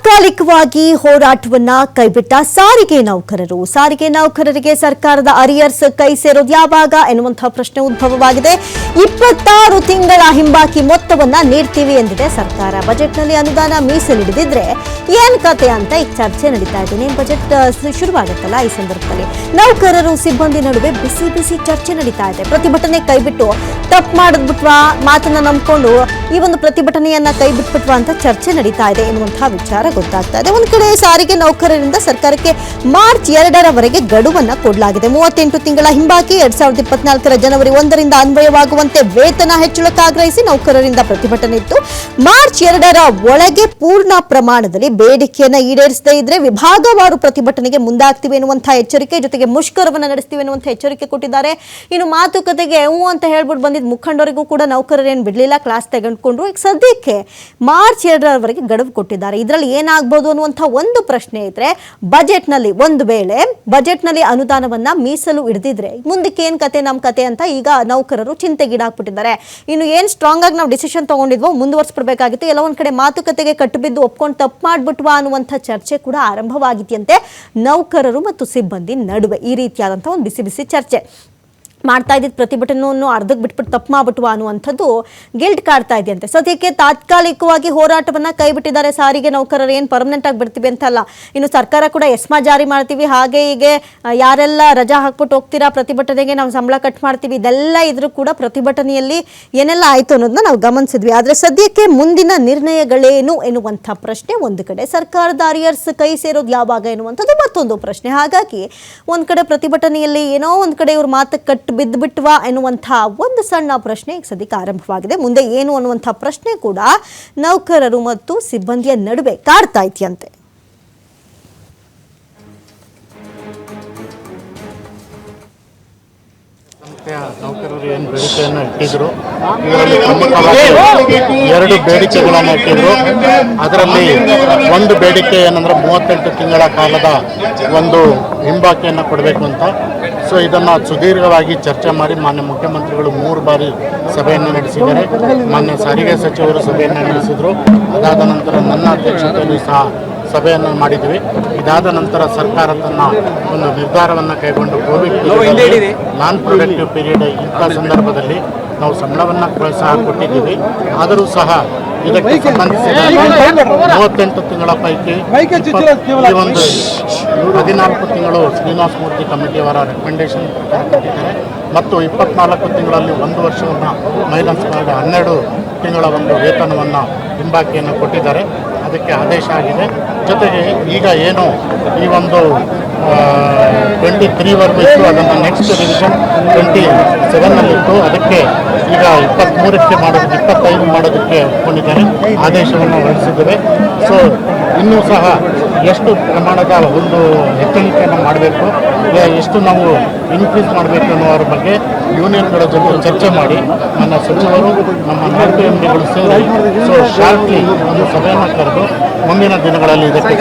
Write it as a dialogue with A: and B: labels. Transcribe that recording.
A: ತಾತ್ಕಾಲಿಕವಾಗಿ ಹೋರಾಟವನ್ನ ಕೈಬಿಟ್ಟ ಸಾರಿಗೆ ನೌಕರರು. ಸಾರಿಗೆ ನೌಕರರಿಗೆ ಸರ್ಕಾರದ ಅರಿಯರ್ಸ್ ಕೈ ಸೇರೋದು ಯಾವಾಗ ಎನ್ನುವಂತಹ ಪ್ರಶ್ನೆ ಉದ್ಭವವಾಗಿದೆ. ಇಪ್ಪತ್ತಾರು ತಿಂಗಳ ಹಿಂಬಾಕಿ ಮೊತ್ತವನ್ನ ನೀಡ್ತೀವಿ ಎಂದಿದೆ ಸರ್ಕಾರ. ಬಜೆಟ್ನಲ್ಲಿ ಅನುದಾನ ಮೀಸಲಿಡಿದಿದ್ರೆ ಏನ್ ಕತೆ ಅಂತ ಈ ಚರ್ಚೆ ನಡೀತಾ ಇದೆ. ಬಜೆಟ್ ಶುರುವಾಗುತ್ತಲ್ಲ ಈ ಸಂದರ್ಭದಲ್ಲಿ. ನೌಕರರು ಸಿಬ್ಬಂದಿ ನಡುವೆ ಬಿಸಿ ಬಿಸಿ ಚರ್ಚೆ ನಡೀತಾ ಇದೆ. ಪ್ರತಿಭಟನೆ ಕೈಬಿಟ್ಟು ತಪ್ಪು ಮಾಡಿದ್ಬಿಟ್ವಾ ಮಾತನ್ನ ನಂಬ್ಕೊಂಡು ಈ ಒಂದು ಪ್ರತಿಭಟನೆಯನ್ನ ಕೈ ಬಿಟ್ಬಿಟ್ವಾ ಅಂತ ಚರ್ಚೆ ನಡೀತಾ ಇದೆ ಎನ್ನುವಂತಹ ವಿಚಾರ ಗೊತ್ತಾಗ್ತಾ ಇದೆ. ಒಂದು ಕಡೆ ಸಾರಿಗೆ ನೌಕರರಿಂದ ಸರ್ಕಾರಕ್ಕೆ ಮಾರ್ಚ್ ಎರಡರವರೆಗೆ ಗಡುವನ್ನ ಕೊಡಲಾಗಿದೆ. ಮೂವತ್ತೆಂಟು ತಿಂಗಳ ಹಿಂಬಾಕಿ ಎರಡ್ ಸಾವಿರದ ಇಪ್ಪತ್ನಾಲ್ಕರ ಜನವರಿ ಒಂದರಿಂದ ಅನ್ವಯವಾಗುವಂತೆ ವೇತನ ಹೆಚ್ಚಳಕ್ಕೆ ಆಗ್ರಹಿಸಿ ನೌಕರರಿಂದ ಪ್ರತಿಭಟನೆ ಇತ್ತು. ಮಾರ್ಚ್ ಎರಡರ ಒಳಗೆ ಪೂರ್ಣ ಪ್ರಮಾಣದಲ್ಲಿ ಬೇಡಿಕೆಯನ್ನ ಈಡೇರಿಸದೇ ಇದ್ರೆ ವಿಭಾಗವಾರು ಪ್ರತಿಭಟನೆಗೆ ಮುಂದಾಗ್ತಿವೆ ಎನ್ನುವಂತಹ ಎಚ್ಚರಿಕೆ ಜೊತೆಗೆ ಮುಷ್ಕರವನ್ನು ನಡೆಸ್ತೀವಿ ಎನ್ನುವಂತಹ ಎಚ್ಚರಿಕೆ ಕೊಟ್ಟಿದ್ದಾರೆ. ಇನ್ನು ಮಾತುಕತೆಗೆ ಹ್ಞೂ ಅಂತ ಹೇಳ್ಬಿಟ್ಟು ಬಂದಿದ್ದ ಮುಖಂಡರಿಗೂ ಕೂಡ ನೌಕರರೇನು ಬಿಡಲಿಲ್ಲ. ಕ್ಲಾಸ್ ತೆಗೆದುಕೊಂಡ್ರು ಈಗ ಸದ್ಯಕ್ಕೆ ಮಾರ್ಚ್ ಎರಡರವರೆಗೆ ಗಡುವು ಕೊಟ್ಟಿದ್ದಾರೆ. ಇದರಲ್ಲಿ ಏನಾಗ್ಬೋದು ಅನ್ನುವಂಥ ಒಂದು ಪ್ರಶ್ನೆ ಇದ್ರೆ, ಬಜೆಟ್ನಲ್ಲಿ ಒಂದು ವೇಳೆ ಬಜೆಟ್ನಲ್ಲಿ ಅನುದಾನವನ್ನ ಮೀಸಲು ಹಿಡಿದಿದ್ರೆ ಮುಂದಕ್ಕೆ ಏನು ಕತೆ ನಮ್ಮ ಕತೆ ಅಂತ ಈಗ ನೌಕರರು ಚಿಂತೆಗೀಡಾಗ್ಬಿಟ್ಟಿದ್ದಾರೆ ಇನ್ನು ಏನು ಸ್ಟ್ರಾಂಗ್ ಆಗಿ ನಾವು ಡಿಸಿಷನ್ ತಗೊಂಡಿದ್ವೋ, ಮುಂದುವರಿಸಬಿಡ್ಬೇಕಾಗಿತ್ತು, ಎಲ್ಲ ಕಡೆ ಮಾತುಕತೆಗೆ ಕಟ್ಟುಬಿದ್ದು ಒಪ್ಕೊಂಡು ತಪ್ಪು ಮಾಡ್ಬಿಟ್ವಾ ಅನ್ನುವಂಥ ಚರ್ಚೆ ಕೂಡ ಆರಂಭವಾಗಿದೆಯಂತೆ ನೌಕರರು ಮತ್ತು ಸಿಬ್ಬಂದಿ ನಡುವೆ ಈ ರೀತಿಯಾದಂಥ ಒಂದು ಬಿಸಿ ಬಿಸಿ ಚರ್ಚೆ. ಮಾಡ್ತಾ ಇದ್ದಿದ್ದ ಪ್ರತಿಭಟನೆಯನ್ನು ಅರ್ಧಕ್ಕೆ ಬಿಟ್ಬಿಟ್ಟು ತಪ್ಪು ಮಾಡ್ಬಿಟ್ವ ಅನ್ನುವಂಥದ್ದು ಗಿಲ್ಟ್ ಕಾಡ್ತಾ ಇದೆಯಂತೆ. ಸದ್ಯಕ್ಕೆ ತಾತ್ಕಾಲಿಕವಾಗಿ ಹೋರಾಟವನ್ನ ಕೈಬಿಟ್ಟಿದ್ದಾರೆ. ಸಾರಿಗೆ ನೌಕರರು ಏನು ಪರ್ಮನೆಂಟ್ ಆಗಿ ಬಿಡ್ತೀವಿ ಅಂತಲ್ಲ ಇನ್ನು ಸರ್ಕಾರ ಕೂಡ ಎಸ್ಮಾ ಜಾರಿ ಮಾಡ್ತೀವಿ. ಹಾಗೆ ಹೀಗೆ ಯಾರೆಲ್ಲ ರಜಾ ಹಾಕ್ಬಿಟ್ಟು ಹೋಗ್ತೀರಾ ಪ್ರತಿಭಟನೆಗೆ, ನಾವು ಸಂಬಳ ಕಟ್ ಮಾಡ್ತೀವಿ. ಇದೆಲ್ಲ ಇದ್ರೂ ಕೂಡ ಪ್ರತಿಭಟನೆಯಲ್ಲಿ ಏನೆಲ್ಲ ಆಯಿತು ಅನ್ನೋದನ್ನ ನಾವು ಗಮನಿಸಿದ್ವಿ. ಆದರೆ ಸದ್ಯಕ್ಕೆ ಮುಂದಿನ ನಿರ್ಣಯಗಳೇನು ಎನ್ನುವಂಥ ಪ್ರಶ್ನೆ ಒಂದು ಕಡೆ. ಸರ್ಕಾರದ ಅರಿಯರ್ಸ್ ಕೈ ಸೇರೋದು ಯಾವಾಗ ಎನ್ನುವಂಥದ್ದು ಮತ್ತೊಂದು ಪ್ರಶ್ನೆ. ಹಾಗಾಗಿ ಒಂದು ಕಡೆ ಪ್ರತಿಭಟನೆಯಲ್ಲಿ ಏನೋ ಒಂದು ಕಡೆ ಇವ್ರ ಮಾತು ಕಟ್ಟು ಬಿದ್ದುಬಿಟ್ವಾ ಎನ್ನುವಂಥ ಒಂದು ಸಣ್ಣ ಪ್ರಶ್ನೆ ಈಗ ಸದ್ಯಕ್ಕೆ ಆರಂಭವಾಗಿದೆ. ಮುಂದೆ ಏನು ಅನ್ನುವಂಥ ಪ್ರಶ್ನೆ ಕೂಡ ನೌಕರರು ಮತ್ತು ಸಿಬ್ಬಂದಿಯ ನಡುವೆ ಕಾಡ್ತಾ ಇದೆಯಂತೆ.
B: ನೌಕರರು ಏನು ಬೇಡಿಕೆಯನ್ನು ಇಟ್ಟಿದ್ರು? ಇದರಲ್ಲಿ ಪ್ರಮುಖವಾಗಿ ಎರಡು ಬೇಡಿಕೆಗಳನ್ನು ಇಟ್ಟಿದ್ರು. ಅದರಲ್ಲಿ ಒಂದು ಬೇಡಿಕೆ ಏನಂದ್ರೆ ಮೂವತ್ತೆಂಟು ತಿಂಗಳ ಕಾಲದ ಒಂದು ಹಿಂಬಾಕೆಯನ್ನು ಕೊಡಬೇಕು ಅಂತ. ಸೊ ಇದನ್ನು ಸುದೀರ್ಘವಾಗಿ ಚರ್ಚೆ ಮಾಡಿ ಮಾನ್ಯ ಮುಖ್ಯಮಂತ್ರಿಗಳು ಮೂರು ಬಾರಿ ಸಭೆಯನ್ನು ನಡೆಸಿದ್ದಾರೆ. ಮಾನ್ಯ ಸಾರಿಗೆ ಸಚಿವರು ಸಭೆಯನ್ನು ನಡೆಸಿದರು. ಅದಾದ ನಂತರ ನನ್ನ ಅಧ್ಯಕ್ಷತೆಯಲ್ಲಿ ಸಹ ಸಭೆಯನ್ನು ಮಾಡಿದ್ವಿ. ಇದಾದ ನಂತರ ಸರ್ಕಾರ ತನ್ನ ಒಂದು ನಿರ್ಧಾರವನ್ನು ಕೈಗೊಂಡು ಕೋವಿಡ್ ನಾನ್ ಪ್ರೊಡಕ್ಟಿವ್ ಪೀರಿಯಡ್ ಇಂಥ ಸಂದರ್ಭದಲ್ಲಿ ನಾವು ಸಂಬಳವನ್ನು ಸಹ ಕೊಟ್ಟಿದ್ದೀವಿ. ಆದರೂ ಸಹ ಇದಕ್ಕೆ ಸಂಬಂಧಿಸಿದ ಮೂವತ್ತೆಂಟು ತಿಂಗಳ ಪೈಕಿ ಇಪ್ಪತ್ತು- ಈ ಒಂದು ಹದಿನಾಲ್ಕು ತಿಂಗಳು ಶ್ರೀನಿವಾಸ ಮೂರ್ತಿ ಕಮಿಟಿಯವರ ರೆಕಮೆಂಡೇಶನ್ ಕೊಟ್ಟಿದ್ದಾರೆ. ಮತ್ತು ಇಪ್ಪತ್ನಾಲ್ಕು ತಿಂಗಳಲ್ಲಿ ಒಂದು ವರ್ಷವನ್ನು ಮೈನಸ್ ಮಾಡಿ ಹನ್ನೆರಡು ತಿಂಗಳ ಒಂದು ವೇತನವನ್ನು ಹಿಂಬಾಕಿಯನ್ನು ಕೊಟ್ಟಿದ್ದಾರೆ. ಅದಕ್ಕೆ ಆದೇಶ ಆಗಿದೆ. ಜೊತೆಗೆ ಈಗ ಏನು ಈ ಒಂದು ಟ್ವೆಂಟಿ ತ್ರೀವರೆಗೂ ಇತ್ತು ಅದನ್ನು ನೆಕ್ಸ್ಟ್ ರಿವಿಷನ್ ಟ್ವೆಂಟಿ ಸೆವೆನ್ನಲ್ಲಿತ್ತು ಅದಕ್ಕೆ ಈಗ ಇಪ್ಪತ್ತ್ಮೂರಕ್ಕೆ ಮಾಡೋದು ಇಪ್ಪತ್ತೈದು ಮಾಡೋದಕ್ಕೆ ಒಪ್ಪಿಕೊಂಡಿದ್ದಾರೆ ಆದೇಶವನ್ನು ಹೊರಡಿಸಿದ್ದೇವೆ ಸೊ ಇನ್ನೂ ಸಹ ಎಷ್ಟು ಪ್ರಮಾಣದ ಒಂದು ಹೆಚ್ಚಳಿಕೆಯನ್ನು ಮಾಡಬೇಕು ಎಷ್ಟು ನಾವು ಇನ್ಕ್ರೀಸ್ ಮಾಡಬೇಕು ಅನ್ನೋದ್ರ ಬಗ್ಗೆ ಯೂನಿಯನ್ಗಳ ಜೊತೆ ಚರ್ಚೆ ಮಾಡಿ, ನನ್ನ ಸಚಿವರು ನಮ್ಮ ನಾಲ್ಕು ಎಂಡಿಗಳು ಸೇರಿ ಸೊ ಶಾರ್ಟ್ಲಿ ಒಂದು ಸಭೆಯನ್ನು ಕರೆದು ಮುಂದಿನ ದಿನಗಳಲ್ಲಿ ಇದಕ್ಕೆ